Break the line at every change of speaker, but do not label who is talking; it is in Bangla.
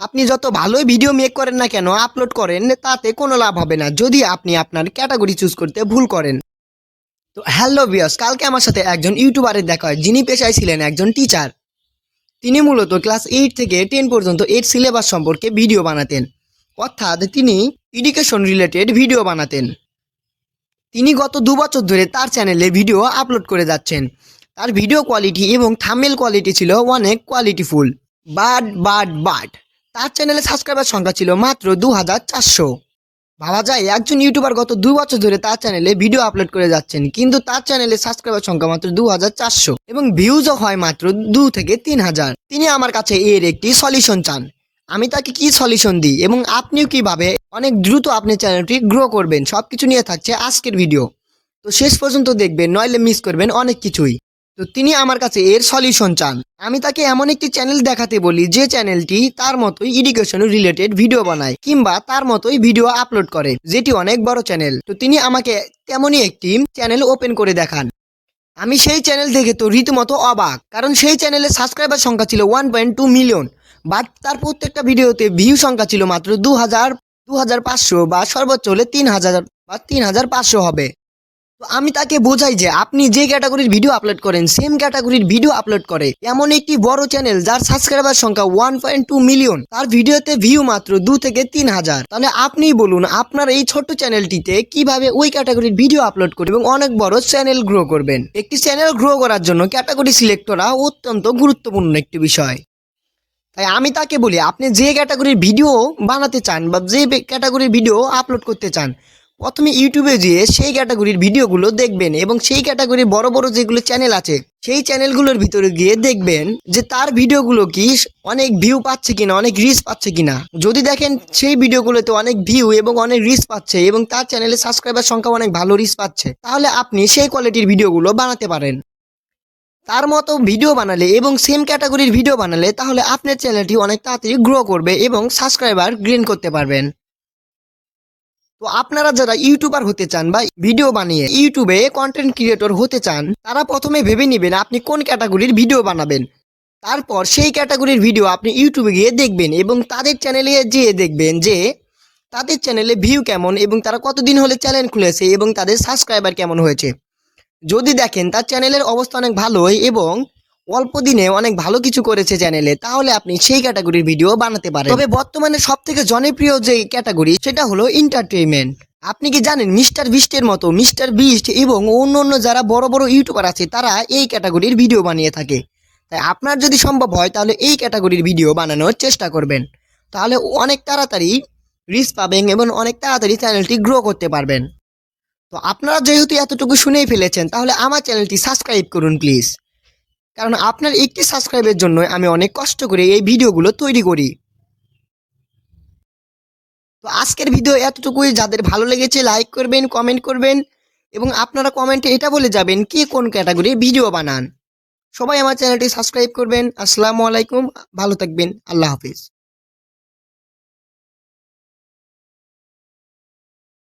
আপনি যত ভালোই ভিডিও মেক করেন না কেন আপলোড করেন, তাতে কোনো লাভ হবে না, যদি আপনি আপনার ক্যাটাগরি চুজ করতে ভুল করেন। তো হ্যালো বিয়স কালকে আমার সাথে একজন ইউটিউবারের দেখা হয়, যিনি পেশায় ছিলেন একজন টিচার তিনি মূলত ক্লাস এইট থেকে টেন পর্যন্ত এইট সিলেবাস সম্পর্কে ভিডিও বানাতেন। অর্থাৎ তিনি এডুকেশন রিলেটেড ভিডিও বানাতেন। তিনি গত দু বছর ধরে তার চ্যানেলে ভিডিও আপলোড করে যাচ্ছেন। তার ভিডিও কোয়ালিটি এবং থামেল কোয়ালিটি ছিল অনেক কোয়ালিটিফুল বাট বাট বাট তার চ্যানেলে সাবস্ক্রাইবার সংখ্যা ছিল মাত্র দু হাজার চারশো। ভাবা যায়, একজন ইউটিউবার গত দু বছর ধরে তার চ্যানেলে ভিডিও আপলোড করে যাচ্ছেন, কিন্তু তার চ্যানেলে সাবস্ক্রাইবার সংখ্যা মাত্র দু হাজার চারশো এবং ভিউজও হয় মাত্র দু থেকে তিন হাজার। তিনি আমার কাছে এর একটি সলিউশন চান। আমি তাকে কি সলিউশন দিই এবং আপনিও কীভাবে অনেক দ্রুত আপনি চ্যানেলটি গ্রো করবেন সব কিছু নিয়ে থাকছে আজকের ভিডিও তো শেষ পর্যন্ত দেখবেন, নইলে মিস করবেন অনেক কিছুই। তো তিনি আমার কাছে এর সলিউশন চান। আমি তাকে এমন একটি চ্যানেল দেখাতে বলি, যে চ্যানেলটি তার মতোই এডুকেশন রিলেটেড ভিডিও বানায়, কিংবা তার মতোই ভিডিও আপলোড করে, যেটি অনেক বড় চ্যানেল তো তিনি আমাকে তেমনই একটি চ্যানেল ওপেন করে দেখান। আমি সেই চ্যানেল দেখে তো রীতিমতো অবাক, কারণ সেই চ্যানেলের সাবস্ক্রাইবার সংখ্যা ছিল one point two million but তার প্রত্যেকটা ভিডিওতে ভিউ সংখ্যা ছিল মাত্র দু হাজার দু হাজার পাঁচশো বা সর্বোচ্চ হলে তিন হাজার বা তিন হাজার পাঁচশো হবে। তো আমি তাকে বোঝাই যে আপনি যে ক্যাটাগরির ভিডিও আপলোড করেন সেম ক্যাটাগরির ভিডিও আপলোড করে। এমন একটি বড় চ্যানেল যার সাবস্ক্রাইবার সংখ্যা ওয়ান পয়েন্ট টু মিলিয়ন তার ভিডিওতে ভিউ মাত্র দু থেকে তিন হাজার। তাহলে আপনিই বলুন, আপনার এই ছোট্ট চ্যানেলটিতে কীভাবে ওই ক্যাটাগরির ভিডিও আপলোড করবেন এবং অনেক বড় চ্যানেল গ্রো করবেন? একটি চ্যানেল গ্রো করার জন্য ক্যাটাগরি সিলেক্ট করা অত্যন্ত গুরুত্বপূর্ণ একটি বিষয়। তাই আমি তাকে বলি, আপনি যে ক্যাটাগরির ভিডিও বানাতে চান বা যে ক্যাটাগরির ভিডিও আপলোড করতে চান প্রথমে ইউটিউবে যেয়ে সেই ক্যাটাগরির ভিডিওগুলো দেখবেন এবং সেই ক্যাটাগরির বড় বড় যেগুলো চ্যানেল আছে, সেই চ্যানেলগুলোর ভিতরে গিয়ে দেখবেন যে তার ভিডিওগুলো কি অনেক ভিউ পাচ্ছে কিনা, অনেক রিচ পাচ্ছে কিনা। যদি দেখেন সেই ভিডিওগুলোতে অনেক ভিউ এবং অনেক রিচ পাচ্ছে এবং তার চ্যানেলে সাবস্ক্রাইবার সংখ্যা অনেক ভালো রিচ পাচ্ছে, তাহলে আপনি সেই কোয়ালিটির ভিডিওগুলো বানাতে পারেন। তার মতো ভিডিও বানালে এবং সেম ক্যাটাগরির ভিডিও বানালে তাহলে আপনার চ্যানেলটি অনেক তাড়াতাড়ি গ্রো করবে এবং সাবস্ক্রাইবার গ্রেন করতে পারবেন। তো আপনারা যারা ইউটিউবার হতে চান বা ভিডিও বানিয়ে ইউটিউবে কন্টেন্ট ক্রিয়েটর হতে চান, তারা প্রথমে ভেবে নেবেন আপনি কোন ক্যাটাগরির ভিডিও বানাবেন। তারপর সেই ক্যাটাগরির ভিডিও আপনি ইউটিউবে গিয়ে দেখবেন এবং তাদের চ্যানেলে যেয়ে দেখবেন যে তাদের চ্যানেলে ভিউ কেমন এবং তারা কতদিন হলে চ্যানেল খুলেছে এবং তাদের সাবস্ক্রাইবার কেমন হয়েছে। যদি দেখেন তার চ্যানেলের অবস্থা অনেক ভালোই এবং অল্প দিনে অনেক ভালো কিছু করেছে চ্যানেলে, তাহলে আপনি সেই ক্যাটাগরির ভিডিও বানাতে পারেন। তবে বর্তমানে সব থেকে জনপ্রিয় যে ক্যাটাগরি, সেটা হলো এন্টারটেইনমেন্ট আপনি কি জানেন, মিস্টার বিস্টের মতো মিস্টার বিস্ট এবং অন্য অন্য যারা বড় বড় ইউটিউবার আছে, তারা এই ক্যাটাগরির ভিডিও বানিয়ে থাকে। তাই আপনার যদি সম্ভব হয়, তাহলে এই ক্যাটাগরির ভিডিও বানানোর চেষ্টা করবেন। তাহলে অনেক তাড়াতাড়ি রিচ পাবেন এবং অনেক তাড়াতাড়ি চ্যানেলটি গ্রো করতে পারবেন। তো আপনারা যেহেতু এতটুকু শুনেই ফেলেছেন, তাহলে আমার চ্যানেলটি সাবস্ক্রাইব করুন প্লিজ কারণ আপনার একটি সাবস্ক্রাইবের জন্য আমি অনেক কষ্ট করে এই ভিডিওগুলো তৈরি করি। তো আজকের ভিডিও এতটুকুই। যাদের ভালো লেগেছে লাইক করবেন কমেন্ট করবেন এবং আপনারা কমেন্টে এটা বলে যাবেন কে কোন ক্যাটাগরি ভিডিও বানান। সবাই আমার চ্যানেলটি সাবস্ক্রাইব করবেন। আসসালামু আলাইকুম। ভালো থাকবেন। আল্লাহ হাফিজ।